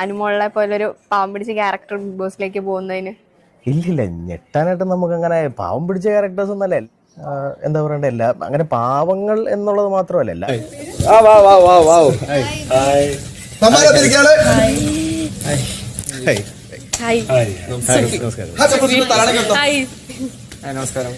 അനുമോളെ പോലെ ഒരു പാവം പിടിച്ച ക്യാരക്ടർ ബിഗ് ബോസിലേക്ക് പോകുന്നതിന് ഇല്ലില്ല ഞെട്ടാനായിട്ട് നമുക്ക് അങ്ങനെ പാവം പിടിച്ച ക്യാരക്ടേഴ്സ് ഒന്നല്ല എന്താ പറയണ്ട എല്ലാ അങ്ങനെ പാവങ്ങൾ എന്നുള്ളത് മാത്രമല്ല നമസ്കാരം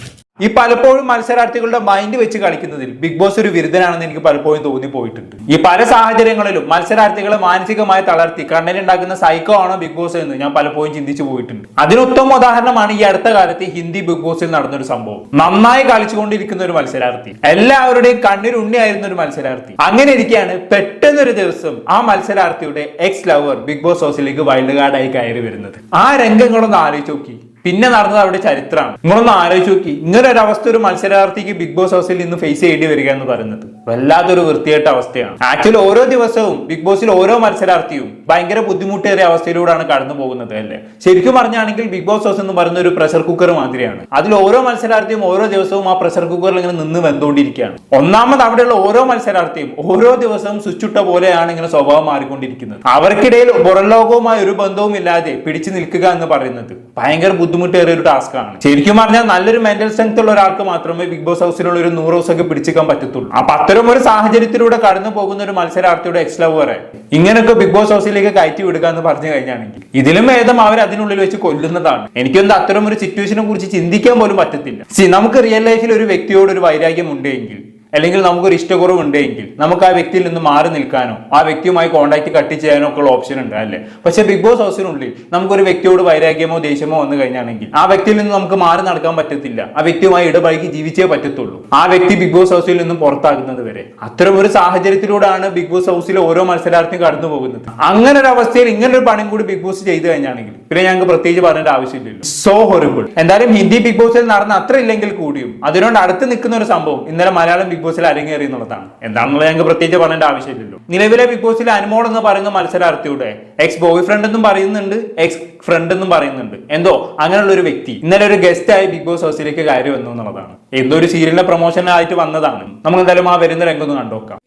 നമസ്കാരം ഈ പലപ്പോഴും മത്സരാർത്ഥികളുടെ മൈൻഡ് വെച്ച് കളിക്കുന്നതിൽ ബിഗ് ബോസ് ഒരു വിരുദ്ധനാണെന്ന് എനിക്ക് പലപ്പോഴും തോന്നി പോയിട്ടുണ്ട്. ഈ പല സാഹചര്യങ്ങളിലും മത്സരാർത്ഥികളെ മാനസികമായി തളർത്തി കണ്ണിൽ ഉണ്ടാക്കുന്ന സൈക്കോ ആണോ ബിഗ് ബോസ് എന്ന് ഞാൻ പലപ്പോഴും ചിന്തിച്ചു പോയിട്ടുണ്ട്. അതിനുത്തമ ഉദാഹരണമാണ് ഈ അടുത്ത കാലത്ത് ഹിന്ദി ബിഗ് ബോസിൽ നടന്നൊരു സംഭവം. നന്നായി കളിച്ചുകൊണ്ടിരിക്കുന്ന ഒരു മത്സരാർത്ഥി. എല്ലാവരുടെയും കണ്ണിലുണ്ണിയായിരുന്ന ഒരു മത്സരാർത്ഥി. അങ്ങനെ ഇരിക്കുകയാണ് പെട്ടെന്നൊരു ദിവസം ആ മത്സരാർത്ഥിയുടെ എക്സ് ലവർ ബിഗ് ബോസ് ഹൗസിലേക്ക് വൈൽഡ് കാർഡായി കയറി വരുന്നത്. ആ രംഗങ്ങളൊന്ന് ആലോചിച്ച് നോക്കി. പിന്നെ നടന്നത് അവിടെ ചരിത്രമാണ്. നിങ്ങളൊന്ന് ആലോചിച്ച് നോക്കി. ഇങ്ങനെ ഒരു അവസ്ഥ ഒരു മത്സരാർത്ഥിക്ക് ബിഗ് ബോസ് ഹൗസിൽ നിന്ന് ഫേസ് ചെയ്യേണ്ടി വരിക എന്ന് പറയുന്നത് വല്ലാത്തൊരു വൃത്തിയായിട്ട അവസ്ഥയാണ്. ആക്ച്വലി ഓരോ ദിവസവും ബിഗ് ബോസിൽ ഓരോ മത്സരാർത്ഥിയും ഭയങ്കര ബുദ്ധിമുട്ടേറിയ അവസ്ഥയിലൂടെയാണ് കടന്നു പോകുന്നത് അല്ലേ? ശരിക്കും പറഞ്ഞാണെങ്കിൽ ബിഗ് ബോസ് ഹൗസ് എന്ന് പറയുന്ന ഒരു പ്രഷർ കുക്കർ മാതിരിയാണ്. അതിൽ ഓരോ മത്സരാർത്ഥിയും ഓരോ ദിവസവും ആ പ്രഷർ കുക്കറിൽ ഇങ്ങനെ നിന്ന് വെന്തുകൊണ്ടിരിക്കുകയാണ്. ഒന്നാമത് അവിടെയുള്ള ഓരോ മത്സരാർത്ഥിയും ഓരോ ദിവസവും സ്വിച്ചിട്ട പോലെയാണ് ഇങ്ങനെ സ്വഭാവം മാറിക്കൊണ്ടിരിക്കുന്നത്. അവർക്കിടയിൽ പുറം ലോകവുമായി ഒരു ബന്ധവും ഇല്ലാതെ പിടിച്ചു നിൽക്കുക എന്ന് പറയുന്നത് ഭയങ്കര ബുദ്ധിമുട്ടേറിയ ഒരു ടാസ്ക് ആണ് ശരിക്കും പറഞ്ഞാൽ നല്ലൊരു മെന്റൽ സ്ട്രെങ്ത് ഉള്ള ഒരാൾക്ക് മാത്രമേ ബിഗ് ബോസ് ഹൗസിലുള്ള ഒരു നൂറ് ദിവസമൊക്കെ പിടിച്ചിക്കാൻ പറ്റത്തുള്ളൂ. അപ്പൊ അത്തരം ഒരു സാഹചര്യത്തിലൂടെ കടന്നു പോകുന്ന ഒരു മത്സരാർത്ഥിയുടെ എക്സ് ലവ് വരെ ഇങ്ങനെയൊക്കെ ബിഗ് ബോസ് ഹൗസിലേക്ക് കയറ്റി വിടുക എന്ന് പറഞ്ഞു കഴിഞ്ഞാണെങ്കിൽ ഇതിലും ഭേദം അവർ അതിനുള്ളിൽ വെച്ച് കൊല്ലുന്നതാണ്. എനിക്കൊന്നും അത്തരം ഒരു സിറ്റുവേഷനെ കുറിച്ച് ചിന്തിക്കാൻ പോലും പറ്റത്തില്ല. നമുക്ക് റിയൽ ലൈഫിൽ ഒരു വ്യക്തിയോട് ഒരു വൈരാഗ്യം ഉണ്ടെങ്കിൽ അല്ലെങ്കിൽ നമുക്കൊരു ഇഷ്ടക്കുറവുണ്ടെങ്കിൽ നമുക്ക് ആ വ്യക്തിയിൽ നിന്ന് മാറി നിൽക്കാനോ ആ വ്യക്തിയുമായി കോൺടാക്ട് കട്ട് ചെയ്യാനോ ഒക്കെ ഉള്ള ഓപ്ഷൻ ഉണ്ട് അല്ലേ? പക്ഷേ ബിഗ് ബോസ് ഹൗസിനുള്ളിൽ നമുക്കൊരു വ്യക്തിയോട് വൈരാഗ്യമോ ദേഷ്യമോ വന്നു കഴിഞ്ഞാണെങ്കിൽ ആ വ്യക്തിയിൽ നിന്ന് നമുക്ക് മാറി നടക്കാൻ പറ്റത്തില്ല. ആ വ്യക്തിയുമായി ഇടപഴകി ജീവിച്ചേ പറ്റത്തുള്ളൂ. ആ വ്യക്തി ബിഗ് ബോസ് ഹൗസിൽ നിന്നും പുറത്താകുന്നത് വരെ. അത്തരം ഒരു സാഹചര്യത്തിലൂടെയാണ് ബിഗ് ബോസ് ഹൗസിലെ ഓരോ മത്സരാർത്ഥിയും കടന്നു പോകുന്നത്. അങ്ങനെ ഒരു അവസ്ഥയിൽ ഇങ്ങനെ ഒരു പണി കൂടി ബിഗ് ബോസ് ചെയ്തു കഴിഞ്ഞാണെങ്കിൽ പിന്നെ ഞങ്ങൾക്ക് പ്രത്യേകിച്ച് പറയേണ്ട ആവശ്യമില്ലല്ലോ. സോ ഹൊറിബിൾ എന്തായാലും ഹിന്ദി ബിഗ് ബോസിൽ നടന്ന അത്ര ഇല്ലെങ്കിൽ കൂടിയും അതിനോട് അടുത്ത് നിൽക്കുന്ന ഒരു സംഭവം ഇന്നലെ മലയാളം ബിഗ് ബോസിൽ അരങ്ങേറി എന്നുള്ളതാണ്. എന്താണെന്നുള്ളത് ഞങ്ങൾക്ക് പ്രത്യേകിച്ച് പറയേണ്ട ആവശ്യമില്ലല്ലോ. നിലവിലെ ബിഗ് ബോസിൽ അനുമോൾ എന്ന് പറയുന്ന മത്സരാർത്ഥിയുടെ എക്സ് ബോയ് ഫ്രണ്ട് എന്നും പറയുന്നുണ്ട് എക്സ് ഫ്രണ്ട് എന്നും പറയുന്നുണ്ട്. എന്തോ? അങ്ങനെയുള്ള ഒരു വ്യക്തി. ഇന്നലെ ഒരു ഗസ്റ്റ് ആയി ബിഗ് ബോസ് ഹൗസിലേക്ക് കയറി വന്നു എന്നുള്ളതാണ്. എന്തോ ഒരു സീരിയലിന്റെ പ്രൊമോഷൻ ആയിട്ട് വന്നതാണ്. നമുക്ക് എന്തായാലും ആ വരുന്ന രംഗം ഒന്ന് കണ്ടുനോക്കാം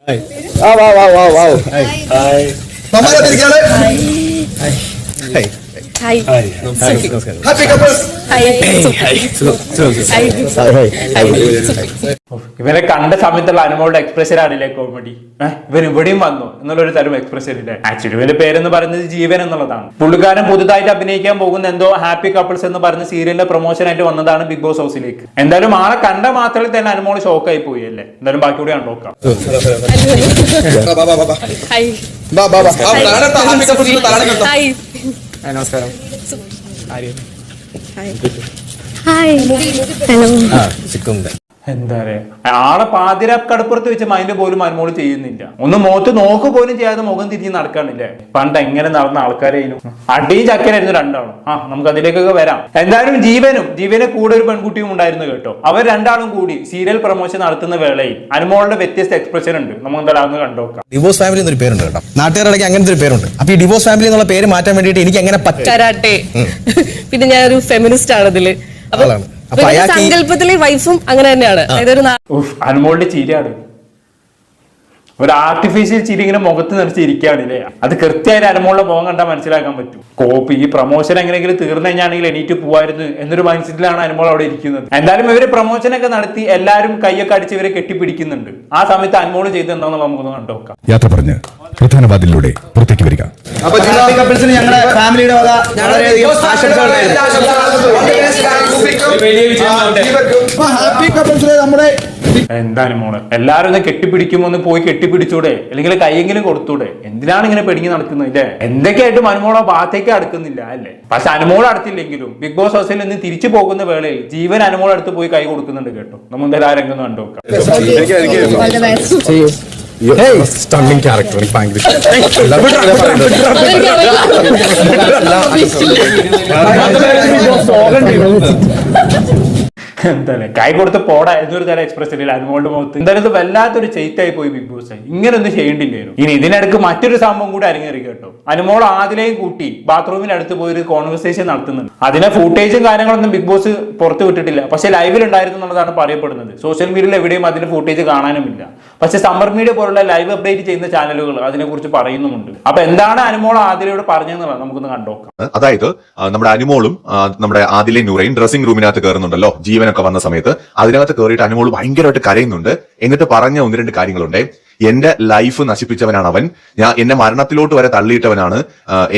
സമ്മാനത്തിരിക്കാണ് ഹായ് ഹാപ്പി കപ്പിൾസ് ഇവരെ കണ്ട സമയത്തുള്ള അനുമോളുടെ എക്സ്പ്രഷൻ ആണല്ലേ കോമഡി ഇവർ ഇവിടെയും വന്നു എന്നുള്ളൊരു തരം എക്സ്പ്രഷൻ ഇല്ലേ ആക്ച്വലി ഇവന്റെ പേരെന്ന് പറയുന്നത് ജീവൻ എന്നുള്ളതാണ് പുള്ളിക്കാരൻ പുതുതായിട്ട് അഭിനയിക്കാൻ പോകുന്ന എന്തോ ഹാപ്പി കപ്പിൾസ് എന്ന് പറഞ്ഞ സീരിയലിന്റെ പ്രൊമോഷൻ ആയിട്ട് വന്നതാണ് ബിഗ് ബോസ് ഹൗസിലേക്ക് എന്തായാലും ആളെ കണ്ട മാത്രമേ തന്നെ അനുമോൾ ഷോക്കായി പോയി അല്ലേ എന്തായാലും ബാക്കി കൂടി കണ്ടോക്കാം ഹായ് ആ നമസ്കാരം. ഹായ്. ഹലോ. എന്താ പറയാ? ആളെ പാതിര കടപ്പുറത്ത് വെച്ച് മൈൻഡ് പോലും അനുമോൾ ചെയ്യുന്നില്ല. ഒന്ന് മുഖത്ത് നോക്ക് പോലും ചെയ്യാതെ മുഖം തിരിഞ്ഞ് നടക്കാണില്ലേ? പണ്ട് എങ്ങനെ നടന്ന ആൾക്കാരായിരുന്നു അടിയും ചക്കനായിരുന്നു രണ്ടാളും. ആ നമുക്ക് അതിലേക്കൊക്കെ വരാം. എന്തായാലും ജീവനും ജീവനെ കൂടെ ഒരു പെൺകുട്ടിയും ഉണ്ടായിരുന്നു കേട്ടോ. അവർ രണ്ടാളും കൂടി സീരിയൽ പ്രൊമോഷൻ നടത്തുന്ന വേളയിൽ അനുമോളുടെ വ്യത്യസ്ത എക്സ്പ്രഷൻ ഉണ്ട്. നമുക്ക് എന്തായാലും കണ്ടോക്കാം ഡിവോഴ്സ് ഫാമിലി എന്നൊരു പേരുണ്ട് കേട്ടോ. നാട്ടുകാരുടെ അങ്ങനത്തെ ഒരു പേരുണ്ട്. അപ്പൊ ഈ ഡിവോഴ്സ് ഫാമിലി എന്നുള്ള പേര് മാറ്റാൻ വേണ്ടിയിട്ട് എനിക്ക് എങ്ങനെ പറ്റാരാട്ടെ പിന്നെ ഞാൻ ഒരു ഫെമിനിസ്റ്റ് ആണ് ഇതിൽ അപ്പൊ സങ്കല്പത്തിലെ വൈഫും അങ്ങനെ തന്നെയാണ്. അതൊരു ഒരു അനുമോളുടെ ചിരിയാണ്. ഒരു ആർട്ടിഫിഷ്യൽ ചിരി ഇങ്ങനെ മുഖത്ത് നിറച്ച് ഇല്ലേ? അത് കൃത്യമായിട്ട് അനുമോളുടെ മുഖം കണ്ടാൽ മനസ്സിലാക്കാൻ പറ്റും. കോപ്പി ഈ പ്രൊമോഷൻ എങ്ങനെയെങ്കിലും തീർന്നു കഴിഞ്ഞാണെങ്കിൽ എണീറ്റ് പോവായിരുന്നു എന്നൊരു മൈൻഡ് അനുമോൾ അവിടെ ഇരിക്കുന്നത്. എന്തായാലും ഇവർ പ്രൊമോഷൻ ഒക്കെ നടത്തി എല്ലാവരും കൈയൊക്കെ അടിച്ച് ഇവരെ കെട്ടിപ്പിടിക്കുന്നുണ്ട്. ആ സമയത്ത് അനുമോൾ ചെയ്ത് നമുക്കൊന്ന് കണ്ടുനോക്കാം. യാത്ര പറഞ്ഞ്. പ്രധാന വാതിലിലൂടെ പുറത്തേക്ക് വരിക. അപ്പൊ കപ്പിൾസിന് ഞങ്ങളുടെ ഫാമിലിയുടെ വക വളരെയധികം ആശംസകൾ ഹാപ്പി കപ്പിൾസിലെ നമ്മുടെ എന്താ അനുമോൾ എല്ലാരും ഒന്ന് കെട്ടിപ്പിടിക്കുമ്പോ ഒന്ന് പോയി കെട്ടിപ്പിടിച്ചൂടെ? അല്ലെങ്കിൽ കൈയെങ്കിലും കൊടുത്തൂടെ? എന്തിനാണ് ഇങ്ങനെ പെടുങ്ങി നടക്കുന്നത് ഇല്ലേ? എന്തൊക്കെയായിട്ടും അനുമോള ഭാഗത്തേക്ക് അടുക്കുന്നില്ല അല്ലേ? പക്ഷെ അനുമോൾ അടുത്തില്ലെങ്കിലും ബിഗ് ബോസ് ഹൗസിൽ നിന്ന് തിരിച്ചു പോകുന്ന വേളയിൽ ജീവൻ അനുമോൾ അടുത്ത് പോയി കൈ കൊടുക്കുന്നുണ്ട് കേട്ടോ. നമ്മൾ എന്തായാലും ആ രംഗം കണ്ടു കണ്ടുനോക്കാം. സ്റ്റണ്ണിങ് ക്യാരക്ടർ എനിക്ക് ഭയങ്കര എന്തായാലും കൈ കൊടുത്ത് പോടായിരുന്നു ഒരു തരം എക്സ്പ്രസ് ഇല്ല അനുമോളുടെ മുഖത്ത് എന്തായാലും ഇത് വല്ലാത്തൊരു ചെയ്റ്റായി പോയി ബിഗ് ബോസ്. ഇങ്ങനൊന്നും ചെയ്യേണ്ടില്ലായിരുന്നു ഇനി ഇതിനിടക്ക് മറ്റൊരു സംഭവം കൂടി അരങ്ങേറി കേട്ടോ. അനുമോൾ ആദ്യം കൂട്ടി ബാത്റൂമിൽ അടുത്ത് പോയി ഒരു കോൺവെർസേഷൻ നടത്തുന്നുണ്ട്. അതിനെ ഫുട്ടേജും കാര്യങ്ങളൊന്നും ബിഗ് ബോസ് പുറത്ത് വിട്ടിട്ടില്ല. പക്ഷെ ലൈവിൽ ഉണ്ടായിരുന്നു എന്നുള്ളതാണ് പറയപ്പെടുന്നത്. സോഷ്യൽ മീഡിയയിൽ എവിടെയും അതിന്റെ ഫൂട്ടേജ് കാണാനുമില്ല. പക്ഷെ സമ്മർ മീഡിയ പോലുള്ള ലൈവ് അപ്ഡേറ്റ് ചെയ്യുന്ന ചാനലുകൾ അതിനെക്കുറിച്ച് പറയുന്നുമുണ്ട്. അപ്പൊ എന്താണ് അനുമോൾ ആദിലയോട് പറഞ്ഞതെന്നുള്ളത് നമുക്കൊന്ന് കണ്ടോക്കാം. അതായത് നമ്മുടെ അനുമോളും നമ്മുടെ ആദിലെ ഡ്രസ്സിംഗ് റൂമിനകത്ത് കയറുന്നുണ്ടല്ലോ. ജീവനൊക്കെ വന്ന സമയത്ത് അതിനകത്ത് കയറിയിട്ട് അനുമോൾ ഭയങ്കരമായിട്ട് കരയുന്നുണ്ട്. എന്നിട്ട് പറഞ്ഞ ഒന്ന് രണ്ട് കാര്യങ്ങളുണ്ട്. എന്റെ ലൈഫ് നശിപ്പിച്ചവനാണ് അവൻ. ഞാൻ എന്നെ മരണത്തിലോട്ട് വരെ തള്ളിയിട്ടവനാണ്.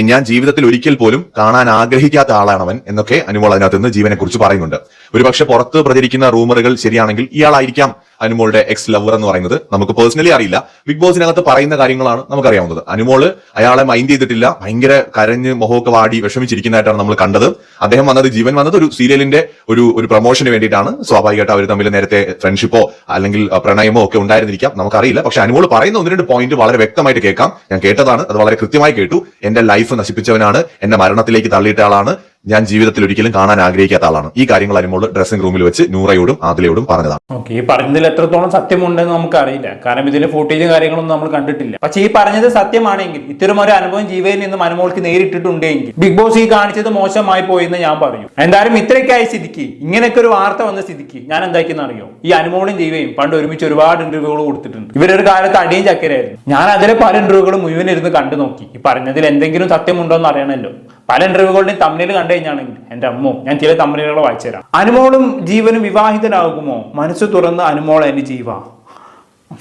ഞാൻ ജീവിതത്തിൽ ഒരിക്കൽ പോലും കാണാൻ ആഗ്രഹിക്കാത്ത ആളാണ് അവൻ എന്നൊക്കെ അനുമോൾ അതിനകത്ത് നിന്ന് ജീവനെ കുറിച്ച് പറയുന്നുണ്ട്. ഒരുപക്ഷെ പുറത്ത് പ്രചരിക്കുന്ന റൂമറുകൾ ശരിയാണെങ്കിൽ ഇയാളായിരിക്കാം അനുമോളുടെ എക്സ് ലവർ എന്ന് പറയുന്നത് നമുക്ക് പേഴ്സണലി അറിയില്ല. ബിഗ് ബോസിനകത്ത് പറയുന്ന കാര്യങ്ങളാണ് നമുക്കറിയാവുന്നത്. അനുമോൾ അയാളെ മൈൻഡ് ചെയ്തിട്ടില്ല. ഭയങ്കര കരഞ്ഞ് മുഖമൊക്കെ വാടി വിഷമിച്ചിരിക്കുന്നതായിട്ടാണ് നമ്മൾ കണ്ടത്. അദ്ദേഹം വന്നത് ജീവൻ വന്നത് ഒരു സീരിയലിന്റെ ഒരു ഒരു പ്രൊമോഷന് വേണ്ടിയിട്ടാണ്. സ്വാഭാവികമായിട്ട് അവർ തമ്മിൽ നേരത്തെ ഫ്രണ്ട്ഷിപ്പോ അല്ലെങ്കിൽ പ്രണയമോ ഒക്കെ ഉണ്ടായിരുന്നിരിക്കാം. നമുക്കറിയില്ല. പക്ഷെ അനുമോൾ പറയുന്ന ഒന്ന് രണ്ട് പോയിന്റ് വളരെ വ്യക്തമായിട്ട് കേൾക്കാം. ഞാൻ കേട്ടതാണ്. അത് വളരെ കൃത്യമായി കേട്ടു. എന്റെ ലൈഫ് നശിപ്പിച്ചവനാണ്. എന്നെ മരണത്തിലേക്ക് തള്ളിയിട്ട ആളാണ് ഞാൻ ജീവിതത്തിൽ ഒരിക്കലും കാണാൻ ആഗ്രഹിക്കാത്ത ആളാണ്. ഈ കാര്യങ്ങൾ അനുമോൾ ഡ്രസ്സിംഗ് റൂമിൽ വെച്ച് നൂറയോടും ആദിലയോടും പറഞ്ഞതാണ്. ഓക്കെ ഈ പറഞ്ഞതിൽ എത്രത്തോളം സത്യമുണ്ടെന്ന് നമുക്ക് അറിയില്ല കാരണം ഇതിന്റെ ഫുട്ടേജും കാര്യങ്ങളൊന്നും നമ്മൾ കണ്ടിട്ടില്ല. പക്ഷേ ഈ പറഞ്ഞത് സത്യമാണെങ്കിൽ ഇത്തരം ഒരു അനുഭവം ജീവയിൽ നിന്നും അനുമോൾക്ക് നേരിട്ടിട്ടുണ്ടെങ്കിൽ ബിഗ് ബോസ് ഈ കാണിച്ചത് മോശമായി പോയെന്ന് ഞാൻ പറഞ്ഞു എന്തായാലും ഇത്രയ്ക്കായ സ്ഥിതിക്ക്. ഇങ്ങനെയൊക്കെ ഒരു വാർത്ത വന്ന സ്ഥിതിക്ക് ഞാൻ എന്താക്കിയെന്ന് അറിയോ ഈ അനുമോളും ജീവയും പണ്ട് ഒരുമിച്ച് ഒരുപാട് ഇന്റർവ്യൂകൾ കൊടുത്തിട്ടുണ്ട്. ഇവരൊരു കാലത്ത് അടിയും ചക്കരായിരുന്നു ഞാൻ അതിലെ പല ഇന്റർവ്യൂകളും മുഴുവൻ ഇരുന്ന് കണ്ടു നോക്കി. ഈ പറഞ്ഞതിൽ എന്തെങ്കിലും സത്യമുണ്ടോ എന്ന് അറിയണമല്ലോ. പല ഇന്റർവ്യൂകളുടെയും തമ്മിൽ കണ്ടു കഴിഞ്ഞാണെങ്കിൽ എന്റെ അമ്മോ ഞാൻ ചില തമ്മിലുകൾ വായിച്ചു തരാം. അനുമോളും ജീവനും വിവാഹിതനാകുമോ? മനസ്സ് തുറന്ന് അനുമോൾ എന്റെ ജീവ.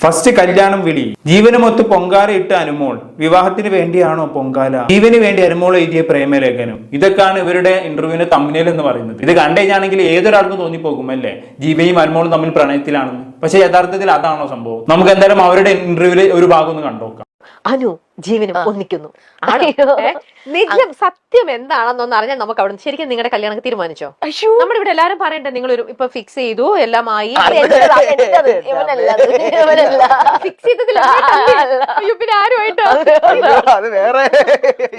ഫസ്റ്റ് കല്യാണം വിളി. ജീവനുമൊത്ത് പൊങ്കാല ഇട്ട അനുമോൾ. വിവാഹത്തിന് വേണ്ടിയാണോ പൊങ്കാല? ജീവന് വേണ്ടി അനുമോൾ എഴുതിയ പ്രേമലേഖനം. ഇതൊക്കെയാണ് ഇവരുടെ ഇന്റർവ്യൂവിന് തമ്മിൽ എന്ന് പറയുന്നത്. ഇത് കണ്ടു കഴിഞ്ഞാണെങ്കിൽ ഏതൊരാൾക്കും തോന്നിപ്പോകും അല്ലേ? ജീവയും അനുമോളും തമ്മിൽ പ്രണയത്തിലാണെന്ന്. പക്ഷെ യഥാർത്ഥത്തിൽ അതാണോ സംഭവം? നമുക്ക് എന്തായാലും അവരുടെ ഇന്റർവ്യൂവിൽ ഒരു ഭാഗം ഒന്ന് കണ്ടോക്കാം അനു ജീവനും ഒന്നിക്കുന്നു? നിജം സത്യം എന്താണെന്നൊന്ന് അറിഞ്ഞാൽ നമുക്ക് അവിടെ ശരിക്കും നിങ്ങളുടെ കല്യാണം തീരുമാനിച്ചോ? നമ്മുടെ ഇവിടെ എല്ലാരും പറയണ്ടേ നിങ്ങൾ ഒരു ഇപ്പൊ ഫിക്സ് ചെയ്തു എല്ലാം ആയി. ഫിക്സ് ചെയ്തിട്ടില്ല അയ്യോ പിന്നെ ആരുമായിട്ടോ? അത് വേറെ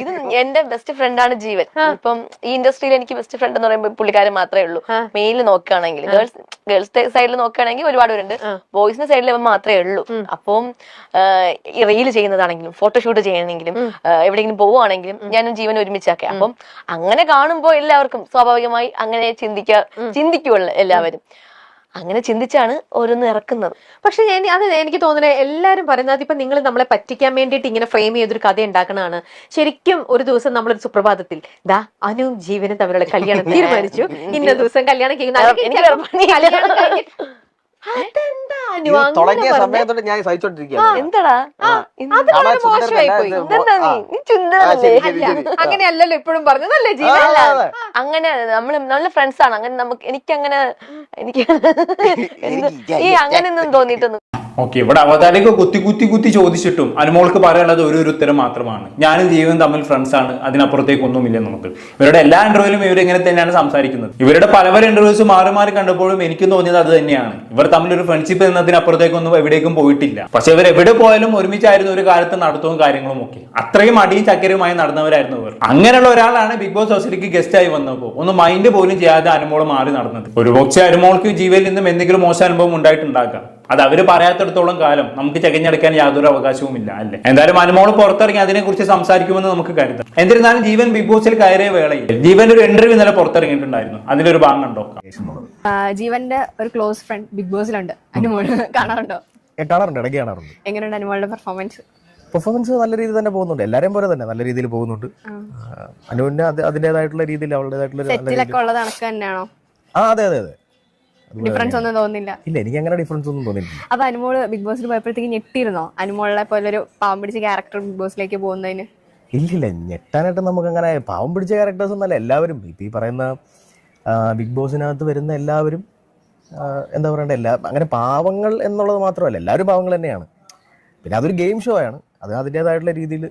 ഇത് എന്റെ ബെസ്റ്റ് ഫ്രണ്ടാണ് ജീവൻ. ഇപ്പം ഈ ഇൻഡസ്ട്രിയിൽ എനിക്ക് ബെസ്റ്റ് ഫ്രണ്ട് എന്ന് പറയുമ്പോൾ പുള്ളിക്കാരൻ മാത്രമേ ഉള്ളൂ. മെയിലിൽ നോക്കുകയാണെങ്കിൽ ഗേൾസ് ഗേൾസ് സൈഡിൽ നോക്കുകയാണെങ്കിൽ ഒരുപാട് പേരുണ്ട്. ബോയ്സിന്റെ സൈഡിൽ ഇവൻ മാത്രമേ ഉള്ളൂ. അപ്പം റീൽ ചെയ്യുന്നതാണെങ്കിലും ഫോട്ടോഷൂട്ട് ചെയ്യണമെങ്കിലും എവിടെയെങ്കിലും പോവുകയാണെങ്കിലും ഞാനും ജീവൻ ഒരുമിച്ചാക്കെ. അപ്പം അങ്ങനെ കാണുമ്പോൾ എല്ലാവർക്കും സ്വാഭാവികമായി അങ്ങനെ ചിന്തിക്കാ ചിന്തിക്കുള്ളൂ എല്ലാവരും. അങ്ങനെ ചിന്തിച്ചാണ് ഓരോന്ന് ഇറക്കുന്നത്. പക്ഷെ ഞാൻ അത് എനിക്ക് തോന്നുന്നത് എല്ലാവരും പറയുന്നത് ഇപ്പൊ നിങ്ങൾ നമ്മളെ പറ്റിക്കാൻ വേണ്ടിയിട്ട് ഇങ്ങനെ ഫ്രെയിം ചെയ്തൊരു കഥ ഉണ്ടാക്കണതാണ്. ശരിക്കും ഒരു ദിവസം നമ്മളൊരു സുപ്രഭാതത്തിൽ ദാ അനുവും ജീവനും തമ്മിലുള്ള കല്യാണം തീരുമാനിച്ചു. ഇന്ന ദിവസം കല്യാണം കഴിക്കുന്നു തുടങ്ങിയ സമയത്തോടെ ഞാൻ അങ്ങനെയല്ലല്ലോ ഇപ്പോഴും പറഞ്ഞതല്ലേ നല്ല അല്ല, അങ്ങനെ നമ്മൾ നല്ല ഫ്രണ്ട്സ് ആണ്. അങ്ങനെ നമുക്ക് എനിക്ക് അങ്ങനെ എനിക്ക് ഈ അങ്ങനെയൊന്നും തോന്നിയിട്ടൊന്നും ഓക്കെ ഇവിടെ അവതാരിക കുത്തി കുത്തി കുത്തി ചോദിച്ചിട്ടും അനുമോൾക്ക് പറയാനുള്ളത് ഒരു ഒരു ഉത്തരം മാത്രമാണ്. ഞാനും ജീവനും തമ്മിൽ ഫ്രണ്ട്സ് ആണ്. അതിനപ്പുറത്തേക്ക് ഒന്നുമില്ല നമുക്ക്. ഇവരുടെ എല്ലാ ഇന്റർവ്യൂവിലും ഇവർ ഇങ്ങനെ തന്നെയാണ് സംസാരിക്കുന്നത്. ഇവരുടെ പല പല ഇന്റർവ്യൂസ് മാറി മാറി കണ്ടപ്പോഴും എനിക്ക് തോന്നിയത് അത് തന്നെയാണ്. ഇവർ തമ്മിൽ ഒരു ഫ്രണ്ട്ഷിപ്പ് എന്നതിനപ്പുറത്തേക്കൊന്നും എവിടേക്കും പോയിട്ടില്ല. പക്ഷെ ഇവർ എവിടെ പോയാലും ഒരുമിച്ചായിരുന്നു ഒരു കാലത്ത് നടത്തവും കാര്യങ്ങളും ഒക്കെ. അത്രയും അടിയും ചക്കരയുമായി നടന്നവരായിരുന്നു ഇവർ. അങ്ങനെയുള്ള ഒരാളാണ് ബിഗ് ബോസ് ഹൗസിലേക്ക് ഗസ്റ്റ് ആയി വന്നപ്പോൾ ഒന്ന് മൈൻഡ് പോലും ചെയ്യാതെ അനുമോൾ മാറി നടന്നത്. ഒരുപക്ഷെ അനുമോൾക്ക് ജീവിതത്തിൽ നിന്നും എന്തെങ്കിലും മോശം അനുഭവം ഉണ്ടായിട്ടുണ്ടാകാം. അത് അവർ പറയാത്തിടത്തോളം കാലം നമുക്ക് ചകഞ്ഞെടുക്കാൻ യാതൊരു അവകാശവും ഇല്ല അല്ലേ? എന്തായാലും അനുമോൾ പുറത്തിറങ്ങി അതിനെക്കുറിച്ച് സംസാരിക്കുമെന്ന് നമുക്ക് കരുതാം. എന്നിരുന്നാലും ജീവൻ ബിഗ് ബോസിൽ കയറിയ വേളയിൽ ജീവൻ ഒരു ഇന്റർവ്യൂ ഇന്നലെ പുറത്തിറങ്ങിയിട്ടുണ്ടായിരുന്നു. അതിലൊരു ഭാഗം കണ്ടോ? ആ, ജീവന്റെ ഒരു ക്ലോസ് ഫ്രണ്ട് ബിഗ് ബോസിലുണ്ട്. അനുമോൾ കാണാറുണ്ടോ? കാണാറുണ്ട് ഇടയ്ക്ക് കാണാറുണ്ട്. എങ്ങനെയുണ്ട് അനുമോളുടെ പെർഫോമൻസ് പെർഫോമൻസ് നല്ല രീതിയിൽ തന്നെ പോകുന്നുണ്ട്. എല്ലാരെയും പോലെ തന്നെ നല്ല രീതിയിൽ പോകുന്നുണ്ട്. അനുവിന് അതിന്റേതായിട്ടുള്ള അതിന്റെതായിട്ടുള്ള രീതിയിൽ അവളുടേതായിട്ടുള്ള ആ അതെ അതെ അത്. ഡിഫറൻസ് ഒന്നും തോന്നുന്നില്ല. ഇല്ല എനിക്ക് അങ്ങനെ ഡിഫറൻസ് ഒന്നും തോന്നില്ല അപ്പൊ അനുമോൾ ബിഗ് ബോസിൽ പോയപ്പോഴത്തേക്ക് ഞെട്ടിയിരുന്നോ? അനുമോളെ പോലെ ഒരു പാവം പിടിച്ച ക്യാരക്ടർ ബിഗ് ബോസിലേക്ക് പോകുന്നതിന്? ഇല്ലില്ല ഞെട്ടാനായിട്ട് നമുക്ക് അങ്ങനെ പാവം പിടിച്ച ക്യാരക്ടേഴ്സ് ഒന്നല്ല എല്ലാവരും. ഇപ്പം ഈ പറയുന്ന ബിഗ് ബോസിനകത്ത് വരുന്ന എല്ലാവരും എന്താ പറയണ്ടേ എല്ലാ അങ്ങനെ പാവങ്ങൾ എന്നുള്ളത് മാത്രമല്ല എല്ലാവരും പാവങ്ങൾ തന്നെയാണ്. പിന്നെ അതൊരു ഗെയിം ഷോ ആണ്. അത് അതിന്റെതായിട്ടുള്ള രീതിയിൽ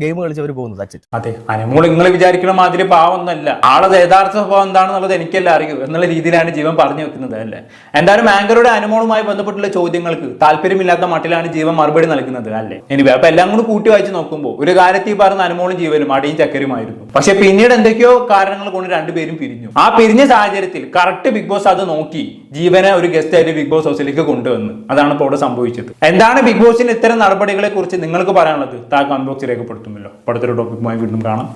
ഗെയിം കളിച്ച് അവർ പോകുന്നത്. അച്ഛൻ അതെ. അനുമോൾ നിങ്ങൾ വിചാരിക്കുന്ന മാതിരി പാവൊന്നല്ല ആളത് യഥാർത്ഥ സ്വഭാവം എന്താണെന്നുള്ളത് എനിക്കല്ല അറിയൂ എന്നുള്ള രീതിയിലാണ് ജീവൻ പറഞ്ഞു വെക്കുന്നത് അല്ലേ? എന്തായാലും ആങ്കറുടെ അനുമോളുമായി ബന്ധപ്പെട്ടുള്ള ചോദ്യങ്ങൾക്ക് താല്പര്യമില്ലാത്ത മട്ടിലാണ് ജീവൻ മറുപടി നൽകുന്നത് അല്ലേ? ഇനി അപ്പൊ എല്ലാം കൂടി കൂട്ടി വായിച്ച് നോക്കുമ്പോൾ ഒരു കാര്യത്തിൽ പറഞ്ഞ അനുമോളും ജീവനും അടിയും ചക്കരുമായിരുന്നു പക്ഷെ പിന്നീട് എന്തൊക്കെയോ കാരണങ്ങൾ കൊണ്ട് രണ്ടുപേരും പിരിഞ്ഞു. ആ പിരിഞ്ഞ സാഹചര്യത്തിൽ കറക്റ്റ് ബിഗ് ബോസ് അത് നോക്കി ജീവനെ ഒരു ഗസ്റ്റ് ആയിട്ട് ബിഗ് ബോസ് ഹൗസിലേക്ക് കൊണ്ടുവന്ന്. അതാണ് ഇപ്പോൾ ഇവിടെ സംഭവിച്ചത്. എന്താണ് ബിഗ് ബോസിന് ഇത്തരം നടപടികളെ കുറിച്ച് നിങ്ങൾക്ക് പറയാനുള്ളത്? താ കമന്റ് ബോക്സിൽ രേഖപ്പെടുത്തുമല്ലോ അടുത്തൊരു ടോപ്പിക്കുമായി വീണ്ടും കാണാം.